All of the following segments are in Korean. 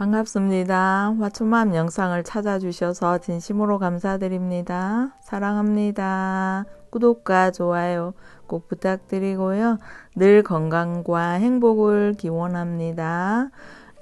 반갑습니다. 화초맘 영상을 찾아주셔서 진심으로 감사드립니다. 사랑합니다. 구독과 좋아요 꼭 부탁드리고요. 늘 건강과 행복을 기원합니다.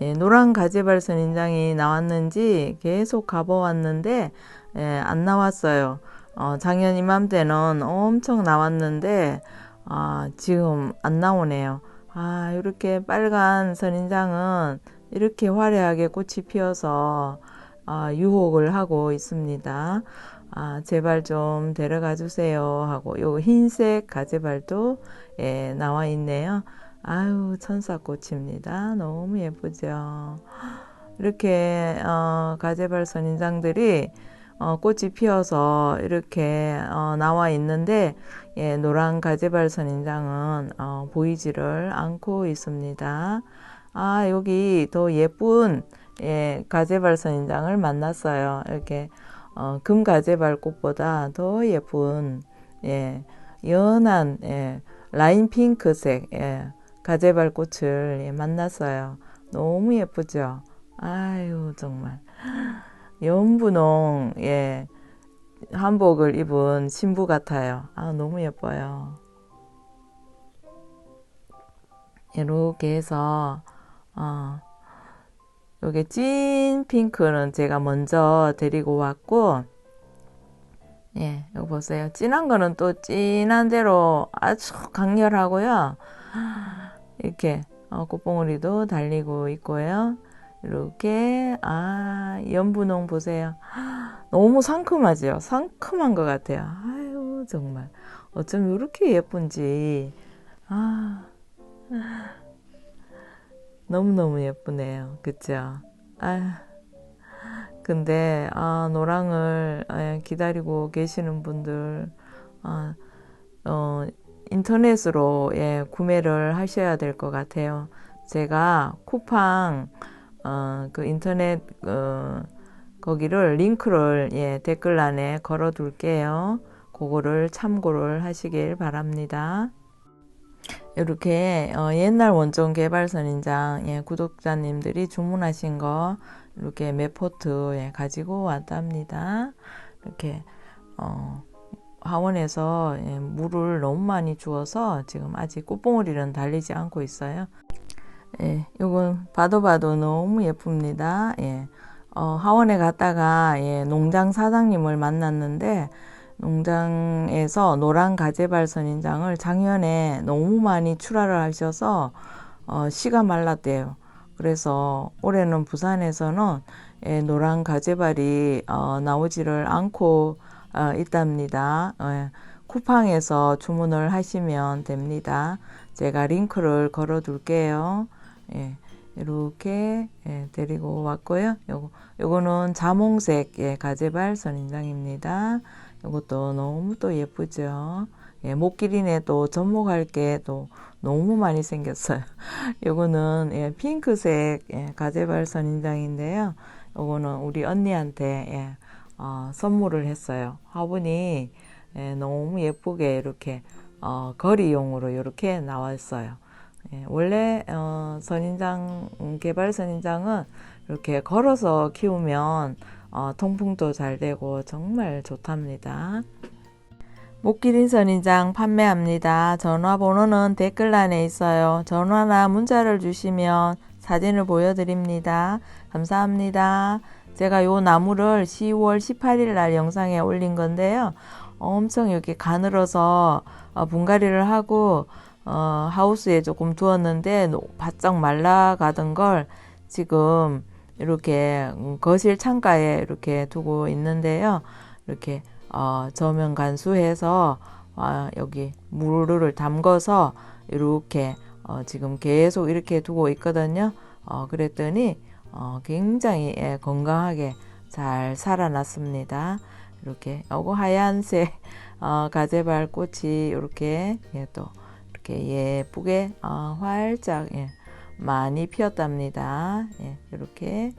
예, 노란 가지발 선 인장이 나왔는지 계속 가봐왔는데 예, 안 나왔어요. 어, 작년 이맘때는 엄청 나왔는데 아, 지금 안 나오네요. 아, 이렇게 빨간 선인장은 이렇게 화려하게 꽃이 피어서 아, 유혹을 하고 있습니다. 아, 제발 좀 데려가 주세요 하고 요 흰색 가재발도 예, 나와 있네요. 아유 천사꽃입니다. 너무 예쁘죠. 이렇게 어, 가재발 선인장들이 어, 꽃이 피어서 이렇게 어, 나와 있는데 예, 노란 가재발 선인장은 어, 보이지를 않고 있습니다. 아 여기 더 예쁜 예, 가재발 선인장을 만났어요. 이렇게 어, 금 가재발 꽃보다 더 예쁜 예, 연한 예, 라인 핑크색 예, 가재발 꽃을 예, 만났어요. 너무 예쁘죠? 아유 정말 연분홍 예, 한복을 입은 신부 같아요. 아 너무 예뻐요. 이렇게 해서 어, 요게 찐 핑크는 제가 먼저 데리고 왔고 예, 이거 보세요. 진한 거는 또 진한 대로 아주 강렬하고요. 이렇게 어, 꽃봉오리도 달리고 있고요. 이렇게 아 연분홍 보세요. 너무 상큼하죠. 상큼한 것 같아요. 아유 정말 어쩜 이렇게 예쁜지 아 너무너무 예쁘네요. 그쵸? 아, 근데, 아, 노랑을 아, 기다리고 계시는 분들, 아, 어, 인터넷으로, 예, 구매를 하셔야 될 것 같아요. 제가 쿠팡, 어, 그 인터넷, 어, 거기를, 링크를, 예, 댓글란에 걸어 둘게요. 그거를 참고를 하시길 바랍니다. 이렇게 어, 옛날 원종 개발 선인장 예, 구독자님들이 주문하신 거 이렇게 메포트 예, 가지고 왔답니다. 이렇게 어, 하원에서 예, 물을 너무 많이 주어서 지금 아직 꽃봉오리는 달리지 않고 있어요. 예, 요건 봐도 봐도 너무 예쁩니다. 예, 어, 하원에 갔다가 예, 농장 사장님을 만났는데 농장에서 노란 가재발 선인장을 작년에 너무 많이 출하를 하셔서 어, 씨가 말랐대요. 그래서 올해는 부산에서는 예, 노란 가재발이 어, 나오지를 않고 어, 있답니다. 예, 쿠팡에서 주문을 하시면 됩니다. 제가 링크를 걸어 둘게요. 예, 이렇게 예, 데리고 왔고요. 요거, 요거는 자몽색 예, 가재발 선인장입니다. 이것도 너무 또 예쁘죠. 예, 목길이네 또 접목할 게 또 너무 많이 생겼어요. 요거는 예, 핑크색 예, 가재발 선 인장인데요. 요거는 우리 언니한테 예, 어, 선물을 했어요. 화분이 예, 너무 예쁘게 이렇게 어, 거리용으로 이렇게 나왔어요. 예, 원래 어, 선인장 개발 선인장은 이렇게 걸어서 키우면 어, 통풍도 잘 되고 정말 좋답니다. 목기린 선 인장 판매합니다. 전화번호는 댓글란에 있어요. 전화나 문자를 주시면 사진을 보여드립니다. 감사합니다. 제가 요 나무를 10월 18일 날 영상에 올린 건데요. 엄청 이렇게 가늘어서 어, 분갈이를 하고 어, 하우스에 조금 두었는데 바짝 말라가던 걸 지금 이렇게 거실 창가에 이렇게 두고 있는데요. 이렇게 어, 저면 간수해서 어, 여기 물을 담궈서 이렇게 어, 지금 계속 이렇게 두고 있거든요. 어, 그랬더니 어, 굉장히 예, 건강하게 잘 살아났습니다. 이렇게 요거 하얀색 어, 가재발 꽃이 이렇게 예, 또 이렇게 예쁘게 어, 활짝 예, 많이 피었답니다. 예, 이렇게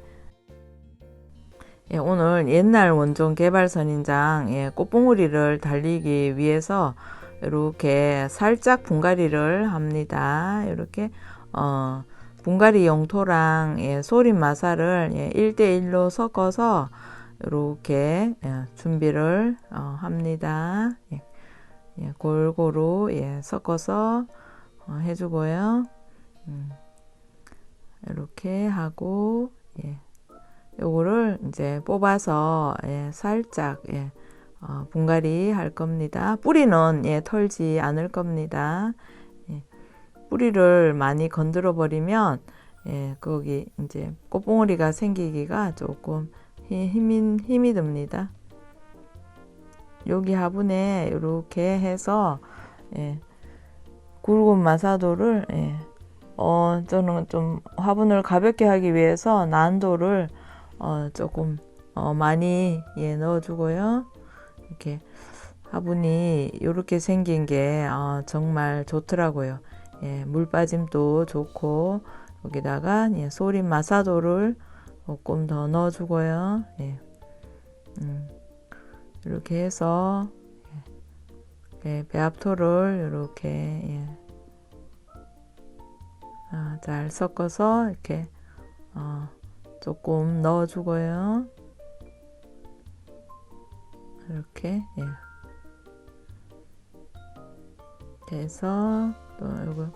예, 오늘 옛날 원종 개발 선인장 예, 꽃봉오리를 달리기 위해서 이렇게 살짝 분갈이를 합니다. 이렇게 어, 분갈이 용토랑 예, 소림 마사를 예, 1대1로 섞어서 이렇게 예, 준비를 어, 합니다. 예, 예, 골고루 예, 섞어서 어, 해주고요. 음, 이렇게 하고 예, 요거를 이제 뽑아서 예, 살짝 예, 어, 분갈이 할 겁니다. 뿌리는 예, 털지 않을 겁니다. 예, 뿌리를 많이 건드려 버리면 예, 거기 이제 꽃봉오리가 생기기가 조금 힘이, 힘이 듭니다. 여기 화분에 이렇게 해서 예, 굵은 마사도를 예, 어, 저는 좀 화분을 가볍게 하기 위해서 난도를 어, 조금 어, 많이 예, 넣어주고요. 이렇게 화분이 이렇게 생긴 게 어, 정말 좋더라고요. 예, 물 빠짐도 좋고 여기다가 예, 소림 마사도를 조금 더 넣어주고요. 예. 음, 이렇게 해서 예, 배합토를 이렇게 예. 아, 잘 섞어서 이렇게 어, 조금 넣어주고요. 이렇게 예. 해서 또 요거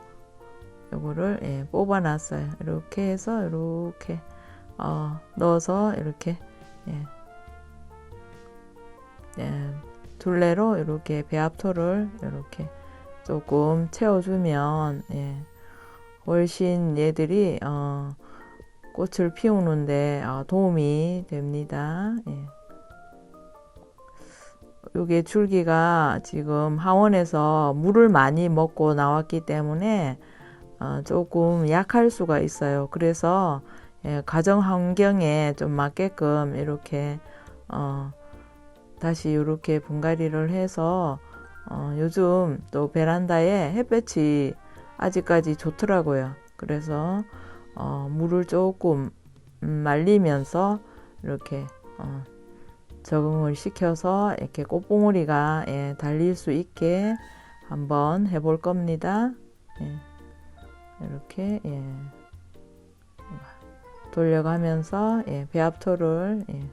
요거를 예, 뽑아놨어요. 이렇게 해서 이렇게 어, 넣어서 이렇게 예. 예, 둘레로 이렇게 배합토를 이렇게 조금 채워주면 예, 훨씬 얘들이 어, 꽃을 피우는데 어, 도움이 됩니다. 예. 요게 줄기가 지금 하원에서 물을 많이 먹고 나왔기 때문에 어, 조금 약할 수가 있어요. 그래서 예, 가정 환경에 좀 맞게끔 이렇게 어, 다시 이렇게 분갈이를 해서 어, 요즘 또 베란다에 햇볕이 아직까지 좋더라고요. 그래서 어, 물을 조금 말리면서 이렇게 어, 적응을 시켜서 이렇게 꽃봉오리가 예, 달릴 수 있게 한번 해볼 겁니다. 예, 이렇게 예, 돌려가면서 예, 배합토를 예,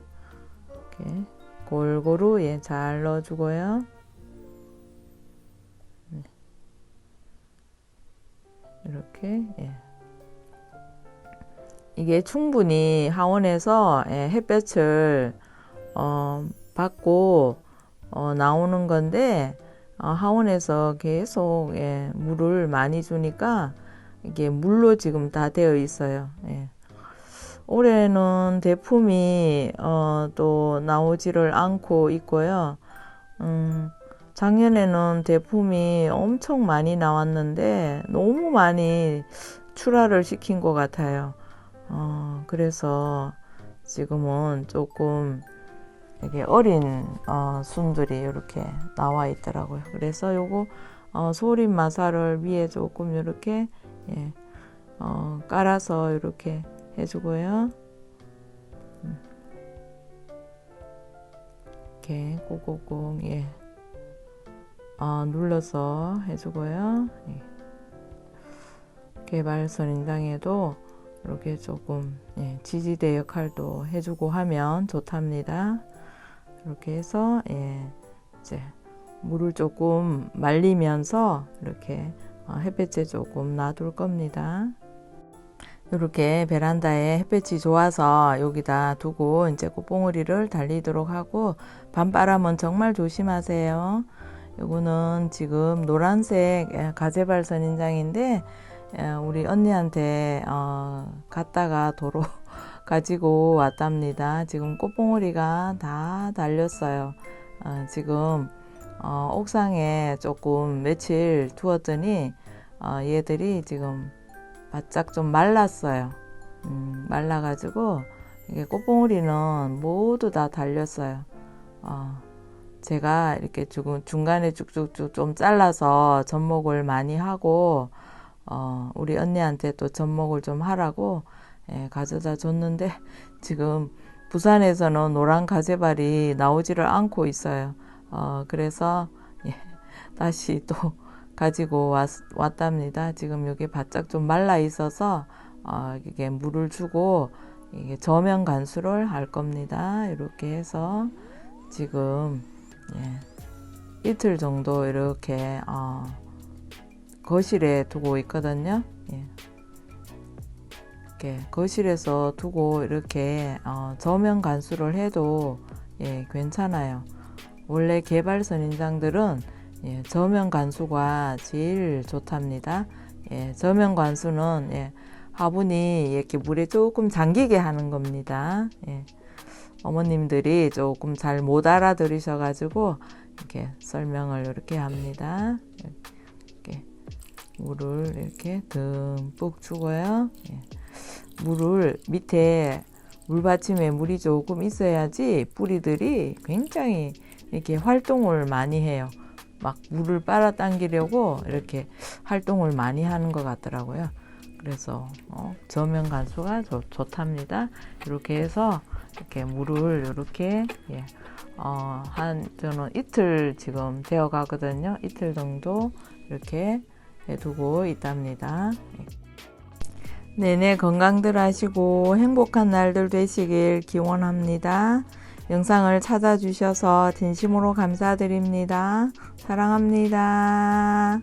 이렇게 골고루 예, 잘 넣어주고요. 이렇게 예. 이게 충분히 하원에서 예, 햇볕을 어, 받고 어, 나오는 건데 어, 하원에서 계속 예, 물을 많이 주니까 이게 물로 지금 다 되어 있어요. 예. 올해는 대품이 어, 또 나오지를 않고 있고요. 음, 작년에는 대품이 엄청 많이 나왔는데 너무 많이 출하를 시킨 것 같아요. 어, 그래서 지금은 조금 이게 어린 어, 순들이 이렇게 나와 있더라고요. 그래서 요거 어, 소림 마사를 위에 조금 이렇게 예, 어, 깔아서 이렇게 해주고요. 음. 이렇게 꼭꼭꼭 예. 어, 눌러서 해주고요. 예. 개발선 인장에도 이렇게 조금 예, 지지대 역할도 해주고 하면 좋답니다. 이렇게 해서 예, 이제 물을 조금 말리면서 이렇게 어, 햇볕에 조금 놔둘 겁니다. 이렇게 베란다에 햇볕이 좋아서 여기다 두고 이제 꽃봉오리를 달리도록 하고 밤바람은 정말 조심하세요. 요거는 지금 노란색 예, 가재발 선 인장인데 예, 우리 언니한테 어, 갔다가 도로 가지고 왔답니다. 지금 꽃봉오리가 다 달렸어요. 어, 지금 어, 옥상에 조금 며칠 두었더니 어, 얘들이 지금 바짝 좀 말랐어요. 음, 말라가지고 이게 꽃봉오리는 모두 다 달렸어요. 어, 제가 이렇게 중, 중간에 쭉쭉쭉 좀 잘라서 접목을 많이 하고 어, 우리 언니한테 또 접목을 좀 하라고 예, 가져다 줬는데 지금 부산에서는 노란 가재발이 나오지를 않고 있어요. 어, 그래서 예, 다시 또 가지고 왔, 왔답니다. 지금 여기 바짝 좀 말라 있어서 어, 이게 물을 주고 이게 저면 간수를 할 겁니다. 이렇게 해서 지금 예, 이틀 정도 이렇게 어, 거실에 두고 있거든요. 예. 이렇게 거실에서 두고 이렇게 어, 저면 간수를 해도 예, 괜찮아요. 원래 개발 선 인장들은 예, 저면 간수가 제일 좋답니다. 예, 저면 간수는 예, 화분이 이렇게 물에 조금 잠기게 하는 겁니다. 예, 어머님들이 조금 잘 못 알아들으셔가지고 이렇게 설명을 이렇게 합니다. 이렇게 물을 이렇게 듬뿍 주고요. 예, 물을 밑에 물받침에 물이 조금 있어야지 뿌리들이 굉장히 이렇게 활동을 많이 해요. 막 물을 빨아당기려고 이렇게 활동을 많이 하는 것 같더라고요. 그래서 어, 저면 간수가 좋, 좋답니다. 이렇게 해서 이렇게 물을 이렇게 예, 어, 한 저는 이틀 지금 되어 가거든요. 이틀 정도 이렇게 두고 있답니다. 예. 내내 건강들 하시고 행복한 날들 되시길 기원합니다. 영상을 찾아주셔서 진심으로 감사드립니다. 사랑합니다.